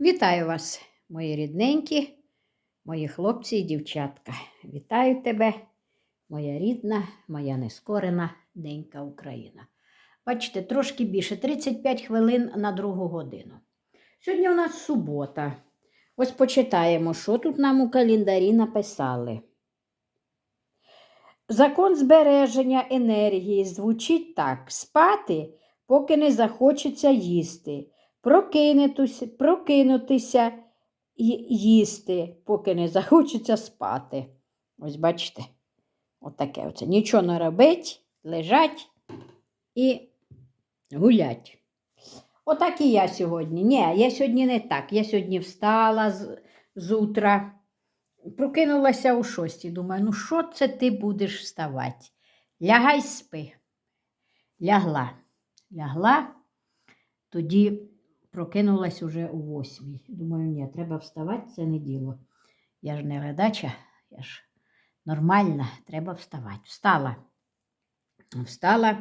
Вітаю вас, мої рідненькі, мої хлопці і дівчатка. Вітаю тебе, моя рідна, моя нескорена ненька Україна. Бачите, трошки більше 35 хвилин на другу годину. Сьогодні у нас субота. Ось почитаємо, що тут нам у календарі написали. Закон збереження енергії звучить так: спати, поки не захочеться їсти, прокинутися, і їсти, поки не захочеться спати. Ось бачите, отаке оце. Нічого не робить, лежать і гулять. Отак і я сьогодні. Ні, я сьогодні не так. Я сьогодні встала з, з утра. Прокинулася у шостій. Думаю, ну що це ти будеш вставати? Лягай спи. Лягла. Лягла, тоді прокинулась уже у восьмій. Думаю, ні, треба вставати, це не діло. Я ж не ледача, я ж нормальна, треба вставати. Встала. Встала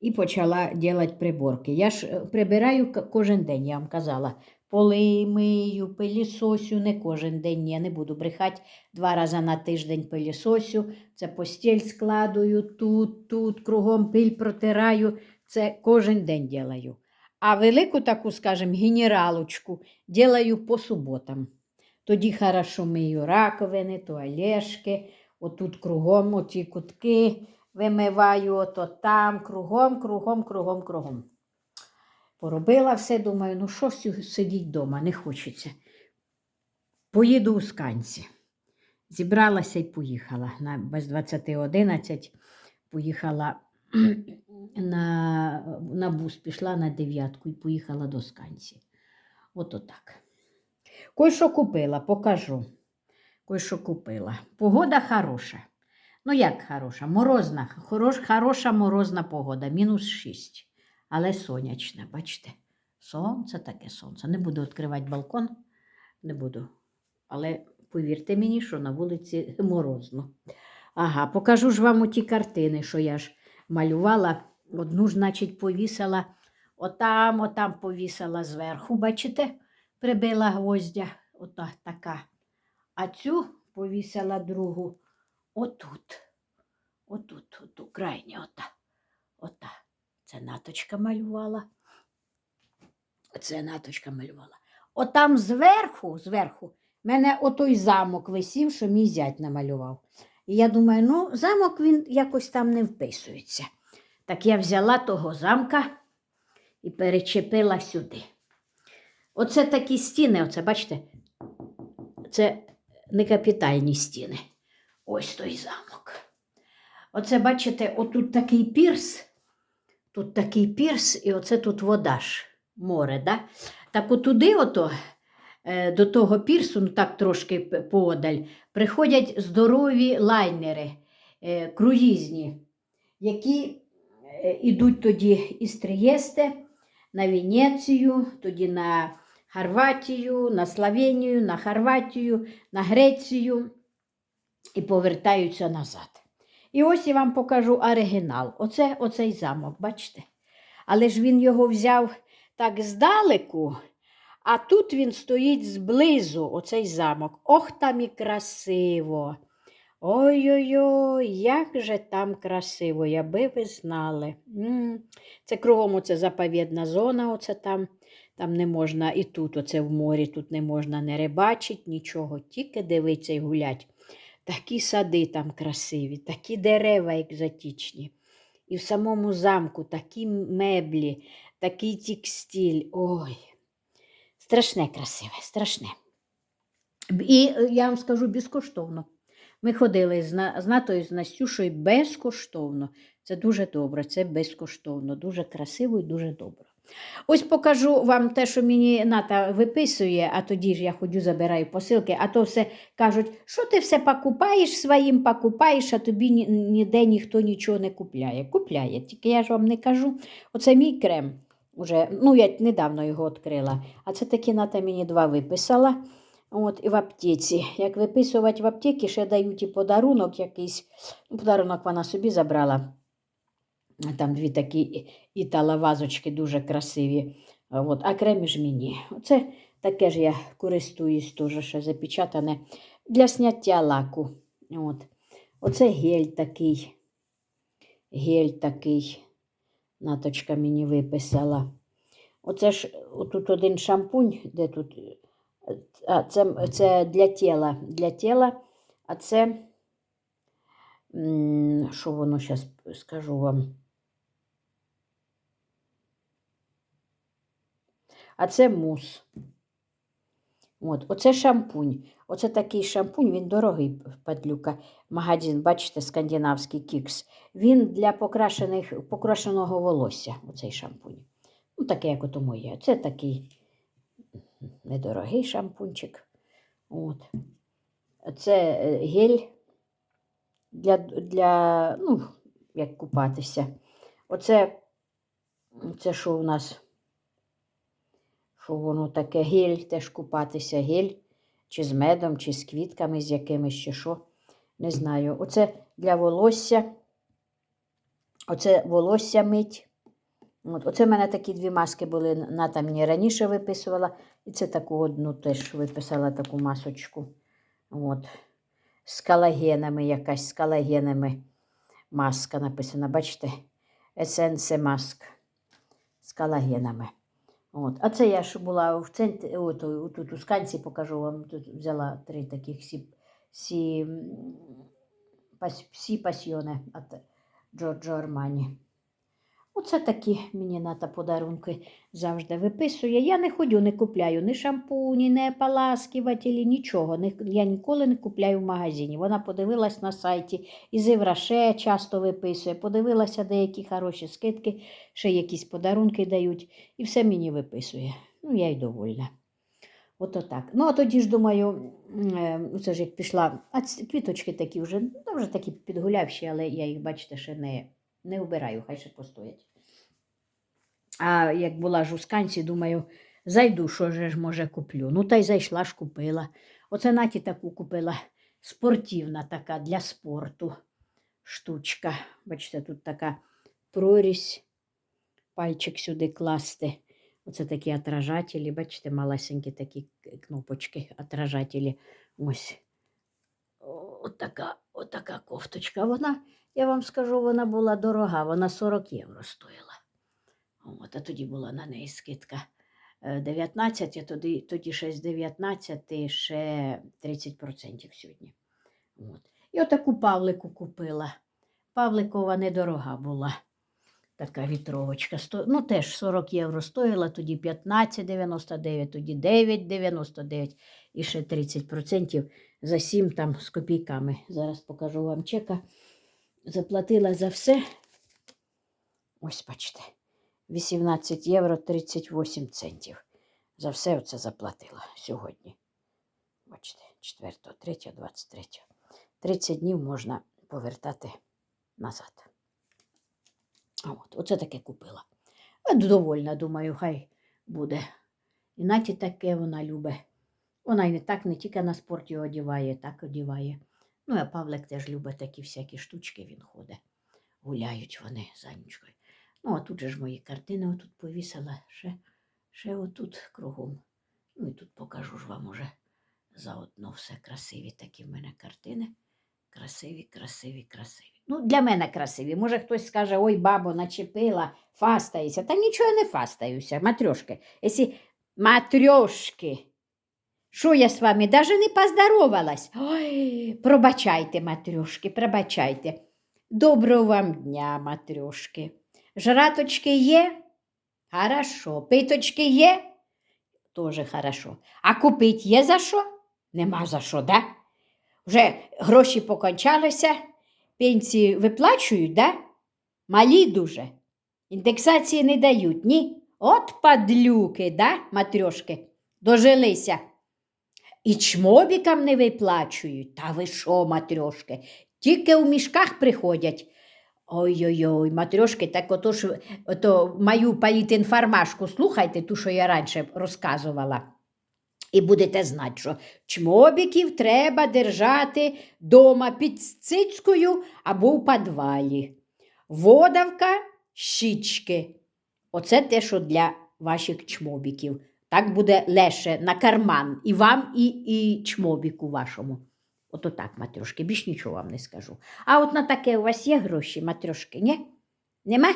і почала робити приборки. Я ж е, прибираю кожен день, я вам казала. Поли мию, пилісосю, не кожен день, я не буду брехати. Два рази на тиждень пилісосю. Це постіль складую тут, тут, кругом пиль протираю. Це кожен день ділаю. А велику таку, скажімо, генералочку ділаю по суботам. Тоді хорошо мию раковини, туалешки, отут кругом оті кутки вимиваю, ото там, кругом, кругом, кругом, кругом. Поробила все, думаю, ну що сидіть вдома, не хочеться. Поїду у сканці. Зібралася і поїхала. На, без 20.11 поїхала на, на бус, пішла на дев'ятку і поїхала до сканці. От отак. Кой-що купила, покажу. Кой-що купила. Погода хороша. Ну, як хороша? Морозна, хорош, хороша морозна погода, мінус 6. Але сонячна, бачите? Сонце таке сонце. Не буду відкривати балкон, не буду. Але повірте мені, що на вулиці морозно. Ага, покажу ж вам оті картини, що я ж малювала. Одну значить, повісила, отам, отам повісила зверху, бачите, прибила гвоздя, ота така. А цю повісила другу отут. Отут, отут, крайня, ота. Ота. Це наточка малювала. Це наточка малювала. Отам зверху, зверху, мене отой замок висів, що мій зять намалював. І я думаю, ну, замок він якось там не вписується. Так я взяла того замка і перечепила сюди. Оце такі стіни, оце, бачите, це не капітальні стіни. Ось той замок. Оце, бачите, отут такий пірс, тут такий пірс, і оце тут вода ж, море. Да? Так отуди, ото, е, до того пірсу, ну так трошки поодаль, приходять здорові лайнери, е, круїзні, які йдуть тоді із Трієсте на Венецію, тоді на Хорватію, на Словенію, на Хорватію, на Грецію і повертаються назад. І ось я вам покажу оригінал. Оце оцей замок, бачите? Але ж він його взяв так здалеку, а тут він стоїть зблизу, оцей замок. Ох, там і красиво. Ой-ой-ой, як же там красиво, яби ви знали. Це кругом оце заповідна зона, оце там. Там не можна і тут, оце в морі, тут не можна не рибачить, нічого, тільки дивитися і гулять. Такі сади там красиві, такі дерева екзотичні. І в самому замку такі меблі, такий текстиль. Ой, страшне красиве, страшне. І е, я вам скажу безкоштовно. Ми ходили з, На- з Натою, з Настюшою безкоштовно. Це дуже добре, це безкоштовно, дуже красиво і дуже добре. Ось покажу вам те, що мені Ната виписує, а тоді ж я ходю, забираю посилки, а то все кажуть, що ти все покупаєш своїм, покупаєш, а тобі ні- ніде ніхто нічого не купляє. Купляє, тільки я ж вам не кажу. Оце мій крем. Уже, ну, я недавно його відкрила. А це таки Ната мені два виписала. От, і в аптеці. Як виписувати в аптеці, ще дають і подарунок якийсь. Ну, Подарунок вона собі забрала. Там дві такі італовазочки дуже красиві. От, а кремі ж мені. Оце таке ж я користуюсь теж ще запечатане для зняття лаку. От. Оце гель такий. Гель такий. Наточка мені виписала. Оце ж тут один шампунь, де тут. А, це, це для тіла. Для тіла, а це. Що воно зараз скажу вам? А це мус. От, оце шампунь. Оце такий шампунь, він дорогий, падлюка. Магазин, бачите, скандинавський кікс. Він для покрашених, покрашеного волосся, оцей шампунь. Ну, таке, як ото моє. Це такий недорогий шампунчик. От. Це е, гель для, для ну, як купатися. Оце, це що у нас? Що воно таке гель, теж купатися, гель, чи з медом, чи з квітками, з якимись, чи що. Не знаю. Оце для волосся. Оце волосся мить. От, оце в мене такі дві маски були. Ната мені раніше виписувала. І це таку одну теж виписала таку масочку. От. З колагенами якась, з колагенами маска написана. Бачите? Essence Mask з колагенами. От. А це я ж була в центрі, от, тут у сканці покажу вам. Тут взяла три таких сі, сі, пас, сі пасьйони від Джорджо Армані. Оце такі мені ната подарунки завжди виписує. Я не ходю, не купляю ні шампуні, ні ополаскивателі, нічого. Я ніколи не купляю в магазині. Вона подивилась на сайті, і Зевраше часто виписує, подивилася деякі хороші скидки, ще якісь подарунки дають, і все мені виписує. Ну, я й довольна. Ото так. Ну, а тоді ж думаю, е, це ж як пішла, а квіточки такі вже, ну, вже такі підгулявші, але я їх, бачите, ще не, не вбираю, хай ще постоять. А як була ж у сканці, думаю, зайду, що ж може куплю. Ну, та й зайшла ж купила. Оце наті таку купила спортивна така для спорту штучка. Бачите, тут така прорізь, пальчик сюди класти. Оце такі отражателі, бачите, малесенькі такі кнопочки, отражателі. Ось. Отака, отака кофточка. Вона, я вам скажу, вона була дорога, вона 40 євро стоїла. От, а тоді була на неї скидка е, 19, а тоді, тоді ще з 19 ще 30% сьогодні. От. І отаку Павлику купила. Павликова недорога була. Така вітровочка. Ну, теж 40 євро стоїла, тоді 15,99, тоді 9,99 і ще 30% за 7 там з копійками. Зараз покажу вам чека. Заплатила за все. Ось бачите. 18 євро 38 центів. За все це заплатила сьогодні. Бачите, 4, 3, 23. 30 днів можна повертати назад. А От, оце таке купила. Довольна, думаю, хай буде. І наті таке вона любить. Вона і не так не тільки на спорті одіває, так одіває. Ну, а Павлик теж любить такі всякі штучки, він ходить. Гуляють вони за нічкою. Ну, а тут же ж мої картини отут повісила, ще, ще отут кругом. Ну і тут покажу ж вам уже заодно все красиві такі в мене картини. Красиві, красиві, красиві. Ну, для мене красиві. Може, хтось скаже, ой, бабо, начепила, фастається. Та нічого не фастаюся, матрьошки. Якщо матрьошки. Що я з вами даже не поздоровалась? Ой, пробачайте, матрьошки, пробачайте. Доброго вам дня, матрьошки. Жраточки є? Хорошо. Питочки є? Тоже хорошо. А купить є за що? Нема за що, да? Вже гроші покончалися, пенсії виплачують, да? Малі дуже. Індексації не дають, ні? От падлюки, да, матрьошки, дожилися. І чмобікам не виплачують. Та ви що, матрьошки? Тільки у мішках приходять. Ой-ой-ой, матрьошки, так ото ж ото мою політінформашку слухайте, ту, що я раніше розказувала. І будете знати, що чмобіків треба держати дома під цицькою або в підвалі. Водавка, щічки. Оце те, що для ваших чмобіків. Так буде легше на карман і вам, і, і чмобіку вашому. Ото так, матрюшки, більш нічого вам не скажу. А от на таке у вас є гроші, матрюшки, ні? Нема?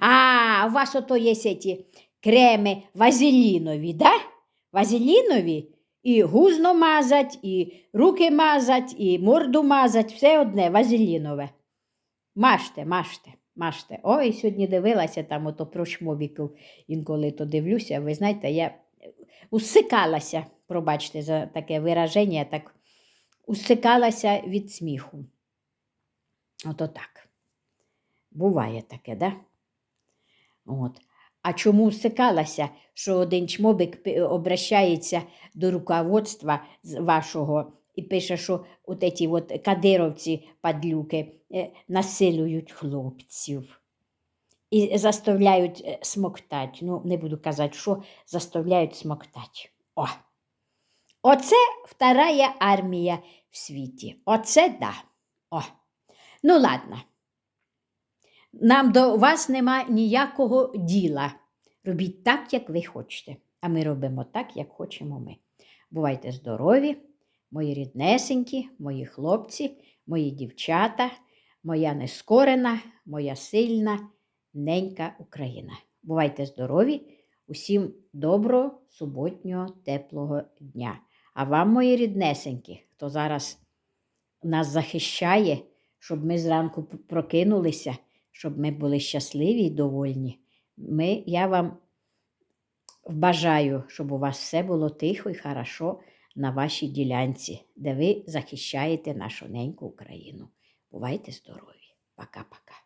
А, у вас ото є ці креми вазелінові, да? Вазелінові? І гузно мазать, і руки мазать, і морду мазать, все одне вазелінове. Мажте, мажте, мажте. Ой, сьогодні дивилася там ото про шмобіків. Інколи то дивлюся, ви знаєте, я усикалася, пробачте за таке вираження, так усикалася від сміху. Ото так. Буває таке, да? От. А чому усикалася, що один чмобик обращається до руководства вашого і пише, що от ці от кадировці падлюки е, насилують хлопців і заставляють е, смоктати. Ну, не буду казати, що заставляють смоктати. О! Оце вторая армія в світі. Оце да. О. Ну, ладно. Нам до вас нема ніякого діла. Робіть так, як ви хочете. А ми робимо так, як хочемо ми. Бувайте здорові, мої ріднесенькі, мої хлопці, мої дівчата, моя нескорена, моя сильна, ненька Україна. Бувайте здорові, усім доброго, суботнього, теплого дня. А вам, мої ріднесенькі, хто зараз нас захищає, щоб ми зранку прокинулися, щоб ми були щасливі і довольні. Ми, я вам бажаю, щоб у вас все було тихо і хорошо на вашій ділянці, де ви захищаєте нашу неньку Україну. Бувайте здорові. Пока-пока.